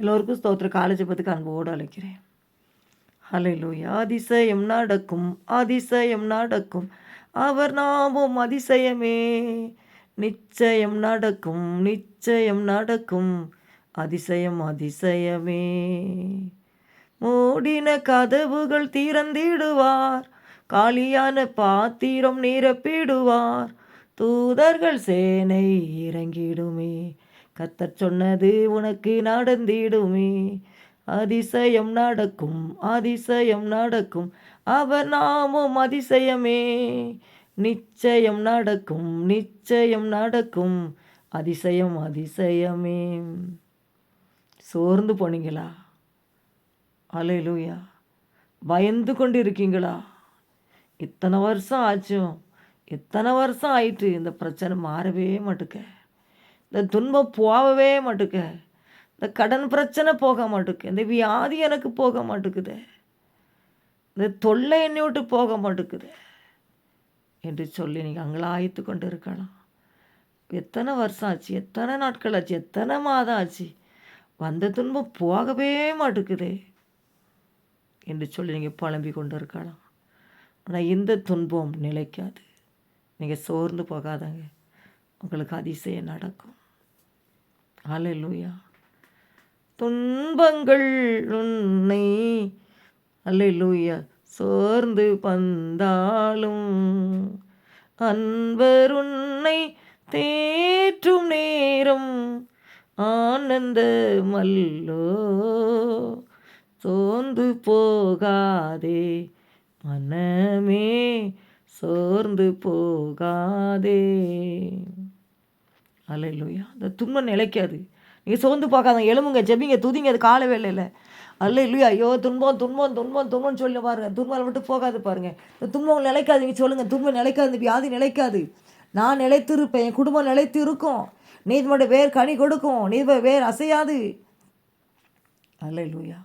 எல்லோருக்கும் ஸ்தோத்திர காலேஜை பற்றி அன்போடு அழைக்கிறேன். ஹalleluya அதிசயம் நடக்கும் அதிசயம் நடக்கும். அவர் நாமும் அதிசயமே. நிச்சயம் நடக்கும் நிச்சயம் நடக்கும். அதிசயம் அதிசயமே. மூடின கதவுகள் திறந்திடுவார். காலியான பாத்திரம் நிரப்பிடுவார். தூதர்கள் சேனை இறங்கிடுமே. கத்தர் சொன்னது உனக்கு நடந்திடுமே. அதிசயம் நடக்கும் அதிசயம் நடக்கும். அவர் நாமும் அதிசயமே. நிச்சயம் நடக்கும் நிச்சயம் நடக்கும். அதிசயம் அதிசயமே. சோர்ந்து போனீங்களா? அலையிலூயா பயந்து கொண்டு இருக்கீங்களா இத்தனை வருஷம் ஆச்சும் இத்தனை வருஷம் ஆயிட்டு இந்த பிரச்சனை மாறவே மாட்டுக்க. இந்த துன்பம் போகவே மாட்டுக்க. இந்த கடன் பிரச்சனை போக மாட்டுக்கு. இந்த வியாதி எனக்கு போக மாட்டுக்குது. இந்த தொல்லை என்னை விட்டு போக மாட்டுக்குது. என்று சொல்லி நீங்கள் அங்கலாய்த்து கொண்டு இருக்கலாம் எத்தனை வருஷம் ஆச்சு? எத்தனை நாட்கள் ஆச்சு? எத்தனை மாதம் ஆச்சு? வந்த துன்பம் போகவே மாட்டுக்குதே. என்று சொல்லி நீங்கள் புலம்பி கொண்டு இருக்கலாம் ஆனால் இந்த துன்பம் நிலைக்காது. நீங்கள் சோர்ந்து போகாதாங்க. உங்களுக்கு அதிசயம் நடக்கும். அலையலூயா துன்பங்கள் உன்னை அலையலூயா சோர்ந்து பந்தாலும் அன்பர் உன்னை தேற்றும் நேரம் ஆனந்த மல்லோ சோர்ந்து போகாதே மனமே சோர்ந்து போகாதே. அல்லையா அந்த துன்பம் நிலைக்காது நீங்கள் சோர்ந்து பார்க்காத எலும்புங்க ஜெபிங்க துதிங்க அது கால வேலையில் அல்ல இல்லையா ஐயோ துன்பம் துன்பம் துன்பம் துன்பம் சொல்லி பாருங்க. துன்பம் விட்டு போகாது பாருங்க. இந்த துன்பம் நிலைக்காது. நீங்கள் சொல்லுங்கள் துன்பம் நிலைக்காது வியாதி நிலைக்காது. நான் நிலைத்து இருப்பேன் என் குடும்பம் நிலைத்து இருக்கும். நீதிமன்ற வேர் கனி கொடுக்கும். நீதிமன்ற வேர் அசையாது. அல்ல இல்லையா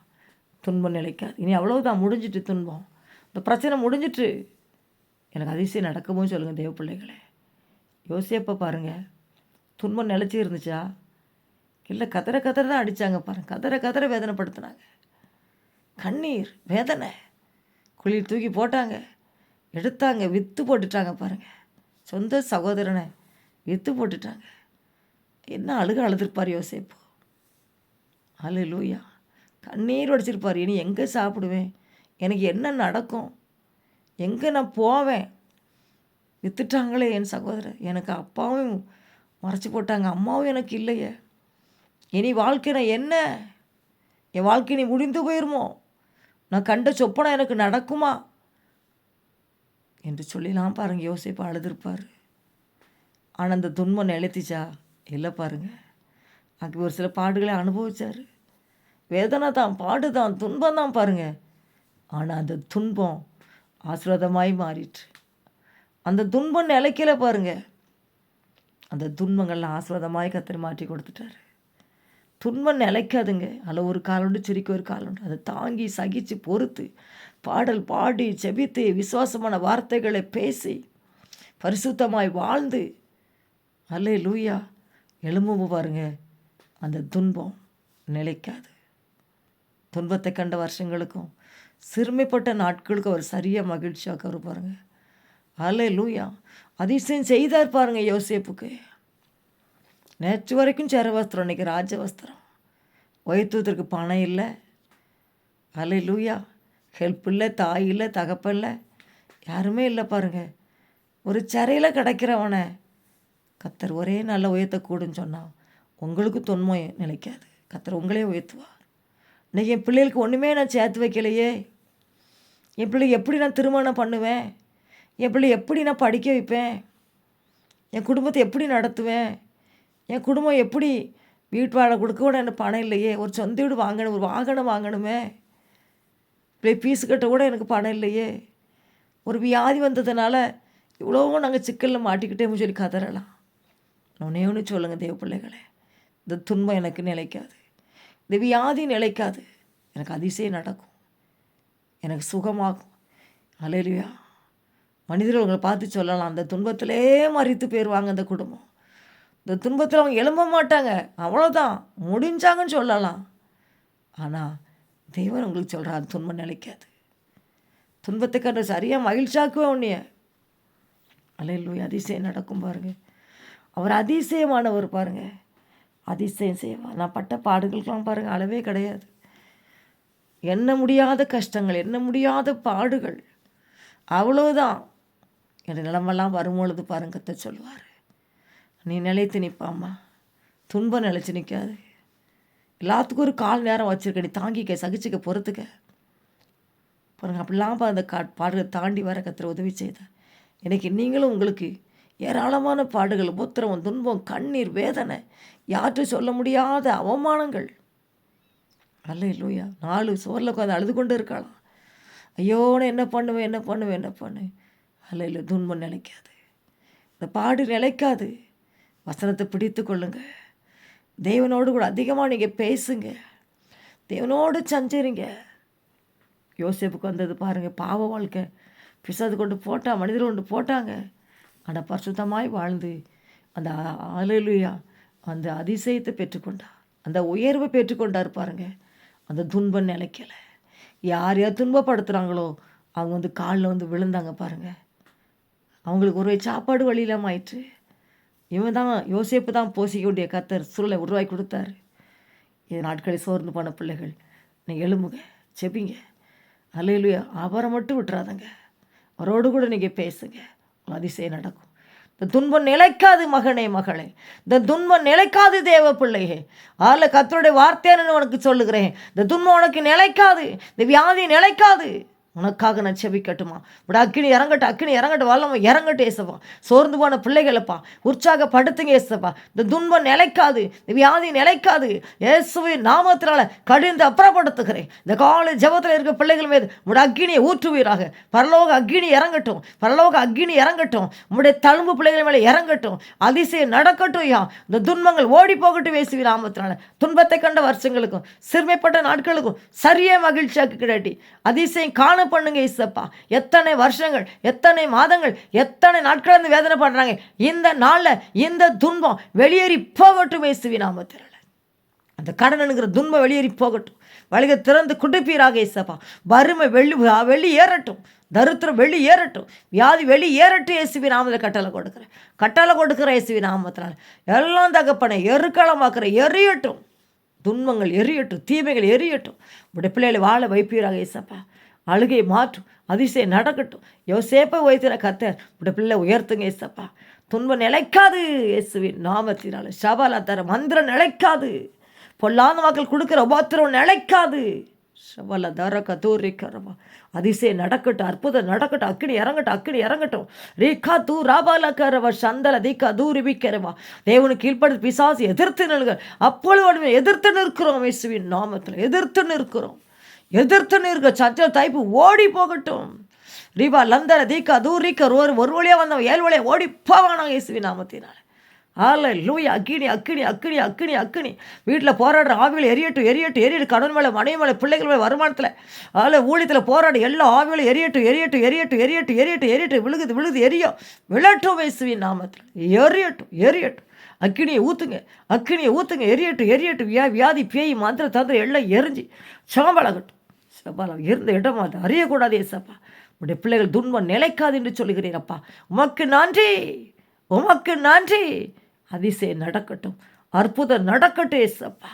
துன்பம் நிலைக்காது. இனி அவ்வளவுதான். முடிஞ்சிட்டு துன்பம். இந்த பிரச்சனை முடிஞ்சிட்டு. எனக்கு அதிசயம் நடக்கவும் சொல்லுங்கள் தேவ பிள்ளைகளே யோசியப்போ பாருங்கள் துன்பம் நிலச்சி இருந்துச்சா? இல்லை கதற கதற தான் அடித்தாங்க பாருங்க. கதற கதற வேதனைப்படுத்தினாங்க. கண்ணீர் வேதனை. குளிர் தூக்கி போட்டாங்க. எடுத்தாங்க விற்று போட்டுட்டாங்க பாருங்கள் சொந்த சகோதரனை விற்று போட்டுட்டாங்க. என்ன அழுக அழுதுருப்பார் யோசிப்போ? அழு லூயா கண்ணீர் உடைச்சிருப்பார் இனி எங்கே சாப்பிடுவேன்? எனக்கு என்ன நடக்கும்? எங்கே நான் போவேன்? வித்துட்டாங்களே என் சகோதரர். எனக்கு அப்பாவும் மறைச்சி போட்டாங்க. அம்மாவும் எனக்கு இல்லையே. இனி வாழ்க்கை நான் என்ன? என் வாழ்க்கை நீ முடிந்து போயிருமோ? நான் கண்ட சொப்பனை எனக்கு நடக்குமா? என்று சொல்லிலாம் பாருங்க. யோசிப்பா அழுதுருப்பார். ஆனால் அந்த துன்பம் நிலைத்துச்சா? இல்லை பாருங்க. அங்கே ஒரு சில பாடுகளை அனுபவித்தார் வேதனை தான் பாடு தான் துன்பம் தான் பாருங்கள் ஆனால் அந்த துன்பம் ஆசீர்வாதமாய் மாறிட்டு அந்த துன்பம் நிலைக்கல பாருங்கள் அந்த துன்பங்கள்லாம் ஆஸ்வாதமாய் கத்தர் மாற்றி கொடுத்துட்டாரு. துன்பம் நிலைக்காதுங்க. அதில் ஒரு காலுண்டு சிரிக்க ஒரு காலுண்டு அதை தாங்கி சகித்து பொறுத்து பாடல் பாடி செபித்து விசுவாசமான வார்த்தைகளை பேசி பரிசுத்தமாய் வாழ்ந்து அல்லே லூயா எலும்பு பாருங்க. அந்த துன்பம் நிலைக்காது. துன்பத்தை கண்ட வருஷங்களுக்கும் சிறுமைப்பட்ட நாட்களுக்கு அவர் சரியாக மகிழ்ச்சியாக அவர் பாருங்க லூயா அதிசயம் செய்தார் பாருங்க யோசேப்புக்கு. நேற்று வரைக்கும் சரவஸ்திரம் இன்றைக்கி ராஜ வஸ்திரம் வயிற்றுவதற்கு பணம் இல்லை. அலை லூயா ஹெல்ப் இல்லை தாய் இல்லை தகப்ப இல்லை. யாருமே இல்லை பாருங்கள் ஒரு சிறையில் கிடைக்கிறவனை கத்தர் ஒரே நல்ல உயர்த்தக்கூடுன்னு சொன்னான் உங்களுக்கு தொன்மை நிலைக்காது. கத்தர் உங்களே உயர்த்துவார். இன்றைக்கி என் பிள்ளைகளுக்கு ஒன்றுமே நான் சேர்த்து வைக்கலையே. என் பிள்ளை எப்படி நான் திருமணம் பண்ணுவேன்? என் பிள்ளை எப்படி நான் படிக்க வைப்பேன்? என் குடும்பத்தை எப்படி நடத்துவேன்? என் குடும்பம் எப்படி? வீட்டு வாழை கொடுக்க கூட எனக்கு பணம் இல்லையே. ஒரு சொந்த வீடு வாங்கணும் ஒரு வாகனம் வாங்கணுமே. இப்படி ஃபீஸ் கட்ட கூட எனக்கு பணம் இல்லையே. ஒரு வியாதி வந்ததுனால இவ்வளோவும் நாங்கள் சிக்கலில் மாட்டிக்கிட்டே சொல்லி கதறலாம். ஒன்னே ஒன்று சொல்லுங்கள் தேவ பிள்ளைகளே. இந்த துன்பம் எனக்கு நிலைக்காது. இந்த வியாதி நிலைக்காது. எனக்கு அதிசயம் நடக்கும். எனக்கு சுகமாகும். அலையிலையா மனிதர்கள் உங்களை பார்த்து சொல்லலாம். அந்த துன்பத்திலே மறித்து போயிடுவாங்க அந்த குடும்பம். இந்த துன்பத்தில் அவங்க எழும்ப மாட்டாங்க. அவ்வளோதான் முடிஞ்சாங்கன்னு சொல்லலாம். ஆனால் தெய்வன் உங்களுக்கு சொல்கிறார் துன்பம் நிலைக்காது. துன்பத்தை கண்டு சரியாக மகிழ்ச்சியாக்குவேன் உன்னைய. அலையிலூய் அதிசயம் நடக்கும் பாருங்கள் அவர் அதிசயமானவர் பாருங்கள் அதிசயம் செய்வார். நான் பட்ட பாடுகளுக்கெல்லாம் பாருங்கள் அளவே கிடையாது. எண்ண முடியாத கஷ்டங்கள் எண்ண முடியாத பாடுகள். அவ்வளோதான் என் நிலமெல்லாம் வரும்பொழுது பாருங்கத்த சொல்லுவார். நீ நிலைத்து நிற்பாம்மா துன்பம் நிலைச்சு நிற்காது எல்லாத்துக்கும் ஒரு கால் நேரம் வச்சுருக்க நீ தாங்கிக்க சகிச்சுக்க பொறுத்துக்க. பாருங்க அப்படிலாம் பா அந்த கா பாடுகளை தாண்டி வர கத்திர உதவி செய்தார் இன்றைக்கி நீங்களும் உங்களுக்கு ஏராளமான பாடுகள் உபத்திரவம் துன்பம் கண்ணீர் வேதனை யார்ட்டும் சொல்ல முடியாத அவமானங்கள். அல்ல இல்லையா நாலு சோரில் உட்காந்து அழுது கொண்டு இருக்கலாம் ஐயோன்னு என்ன பண்ணுவேன் என்ன பண்ணுவேன் என்ன பண்ணுவேன். அல்ல இல்லை துன்பம் நிலைக்காது. இந்த பாடு நிலைக்காது. வசனத்தை பிடித்து கொள்ளுங்க. தேவனோடு கூட அதிகமாக நீங்கள் பேசுங்க. தேவனோடு சஞ்சரிங்க. யோசிப்புக்கு வந்தது பாருங்கள் பாவ வாழ்க்கை. பிசாது கொண்டு போட்டால் மனிதர் கொண்டு போட்டாங்க. ஆனால் பரிசுத்தமாய் வாழ்ந்து அந்த அலையிலுயா அந்த அதிசயத்தை பெற்றுக்கொண்டார் அந்த உயர்வை பெற்றுக்கொண்டார் பாருங்க. அந்த துன்பம் நிலைக்கல. யார் யார் துன்பப்படுத்துகிறாங்களோ அவங்க வந்து காலில் வந்து விழுந்தாங்க பாருங்கள் அவங்களுக்கு ஒரு சாப்பாடு வழி இல்லாமல் ஆயிற்று. இவன் தான் யோசிப்பு தான் போசிக்க வேண்டிய கத்தர் சூழலை உருவாக்கி கொடுத்தாரு. இது நாட்களை சோர்ந்து போன பிள்ளைகள் நீங்கள் எழும்புங்க செப்பிங்க அலையிலுயா அவரை மட்டும் விட்டுறாதங்க. அவரோடு கூட நீங்கள் பேசுங்க. அதிசயம் நடக்கும். இந்த துன்பம் நிலைக்காது மகனே மகளே. இந்த துன்பம் நிலைக்காது தேவ பிள்ளையே. அதில் கத்தருடைய வார்த்தையானு உனக்கு சொல்லுகிறேன். இந்த துன்பம் உனக்கு நிலைக்காது. இந்த வியாதி நிலைக்காது. உனக்காக நான் செபிக்கட்டுமா? இப்படி அக்கினி இறங்கட்டும் அக்கினி இறங்கட்டும் வல்லமா இறங்கட்டும் ஏசப்பா. சோர்ந்து போன பிள்ளைகளப்பா. உற்சாகப்படுத்துங்க ஏசப்பா. இந்த துன்பம் நிலைக்காது இந்த வியாதி நிலைக்காது. இயேசுவின் நாமத்தினால கடிந்து அப்புறப்படுத்துகிறேன். இந்த காலை ஜபத்தில் இருக்க பிள்ளைகள் மீது உடைய அக்கினியை ஊற்றுவீராக. பரலோக அக்கினி இறங்கட்டும் பரலோக அக்கினி இறங்கட்டும். உடைய தழும்பு பிள்ளைகள் மேலே இறங்கட்டும். அதிசயம் நடக்கட்டும் யா இந்த துன்பங்கள் ஓடி போகட்டும் இயேசுவின் நாமத்தினால. துன்பத்தை கண்ட வருஷங்களுக்கும் சிறுமைப்பட்ட நாட்களுக்கும் சரியே மகிழ்ச்சியாக்கு கிடாட்டி. அதிசயம் காண பண்ணுங்க இசப்பா எத்தனை வருஷங்கள் எத்தனை மாதங்கள் எத்தனை நாட்கள் வந்து வேதனை பண்றாங்க இந்த நாளில் இந்த துன்பம் வெளியேறி போகட்டும் இயேசுவி நாமத்திரல அந்த கடனுங்கிற துன்பம் வெளியேறி போகட்டும். வழிக திறந்து குடிப்பீராக இசப்பா வறுமை வெள்ளி வெளி ஏறட்டும். தரித்திரம் வெளி ஏறட்டும். வியாதி வெளி ஏறட்டும் இயேசுவி நாமத்தில் கட்டளை கொடுக்குறேன். கட்டளை கொடுக்குற இயேசுவி நாமத்தினால் எல்லாம் தகப்பனை எருக்களமாக்குற எரியட்டும். துன்பங்கள் எரியட்டும் தீமைகள் எரியட்டும். உடைய பிள்ளைகளை வாழ வைப்பீராக இயேசப்பா அழுகை மாற்றும் அதிசயம் நடக்கட்டும். யோசேப்பை உயர்த்தின கத்தர் உடைய பிள்ளை உயர்த்துங்க ஏசப்பா. துன்பம் நிலைக்காது இயேசுவின் நாமத்தினால. சபாலா தர மந்திரம் நிலைக்காது. பொல்லாத மக்கள் கொடுக்குற உபாத்திரம் நிலைக்காது. சபல தர கதூரிக்கிறவா அதிசயம் நடக்கட்டும் அற்புதம் நடக்கட்டும் அக்கினி இறங்கட்டும் அக்கினி இறங்கட்டும். ரீகா தூ ராபாலக்கரவா சந்தல தீக்கா தூரிபிக்கிறவா தேவனு கீழ்ப்படுத்த பிசாசு எதிர்த்து நிற்க அப்பொழுது எதிர்த்து நிற்கிறோம் இயேசுவின் நாமத்தில். எதிர்த்து நிற்கிறோம். எதிர்த்து நிற்க சச்ச தைப்பு ஓடி போகட்டும். ரீபா லந்தர தீக்கா தூரிக்க ஒரு ஒரு வழியாக வந்தவன் ஏழு வழியாக ஓடி போவானாங்க இயேசுவி நாமத்தினால. ஆலை லூய் அக்கினி அக்கினி அக்கினி அக்கினி அக்கினி. வீட்டில் போராடுற ஆவிகளை எரியட்டும் எரியட்டும் எரியட்டும். கடன் மேலே மனைவி மேலே பிள்ளைகள் மேலே வருமானத்தில். ஆலை ஊழியத்தில் போராட எல்லா ஆவிகளும் எரியட்டும் எரியட்டும் எரியட்டும் எரியட்டும் எரியட்டும் எரியட்டும். விழுகுது விழுகுது எரியும். விளட்டும் இயேசுவின் நாமத்தில் எரியட்டும் எரியட்டும். அக்கினியை ஊற்றுங்க அக்கினியை ஊற்றுங்க எரியட்டும் எரியட்டும். வியா வியாதி பேய் மந்திர தந்திர எல்லாம் எரிஞ்சு சாம்பலாகட்டும். சபாலம் இருந்த இடம் அது. அறியக்கூடாது ஏசப்பா உடைய பிள்ளைகள் துன்பம் நிலைக்காது என்று சொல்கிறீரப்பா உமக்கு நன்றி. உமக்கு நன்றி. அதிசயம் நடக்கட்டும். அற்புதம் நடக்கட்டும் ஏசப்பா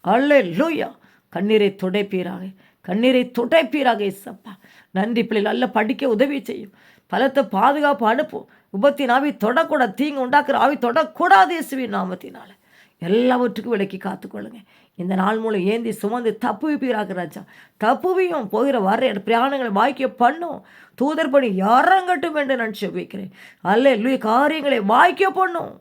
அல்ல லூயா கண்ணீரை துடைப்பீராக. கண்ணீரை துடைப்பீராக ஏசப்பா நன்றி பிள்ளைகள் நல்ல படிக்க உதவி செய்யும். பலத்தை பாதுகாப்பு அனுப்பும் விபத்தின் ஆவி தொடக்கூடாது. தீங்கு உண்டாக்குற ஆவி தொடக்கூடாது இயேசுவின் நாமத்தினால. எல்லாவற்றுக்கும் விலக்கி காத்துக்கொள்ளுங்க. இந்த நாள் மூலம் ஏந்தி சுமந்து தப்பு வைப்பீராக ராஜா. தப்புவியும் போகிற வர பிரயாணங்களை வாய்க்க பண்ணும். தூதர் பணி இறங்கட்டும் என்று நான் செபிக்கிறேன். அல்ல லூய் காரியங்களை வாய்க்க பண்ணும்.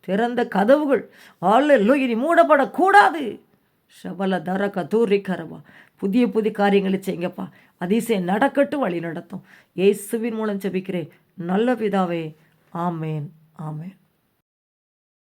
திறந்த கதவுகள். அல்ல லூய் இனி மூடப்படக்கூடாது. சபல தர கதூரி கரவா. புதிய புதிய காரியங்களை செய்யுங்கப்பா அதிசயம் நடக்கட்டும் வழி நடத்தும். இயேசுவின் மூலம் செபிக்கிறேன். நல்ல பிதாவே. ஆமேன். ஆமேன்.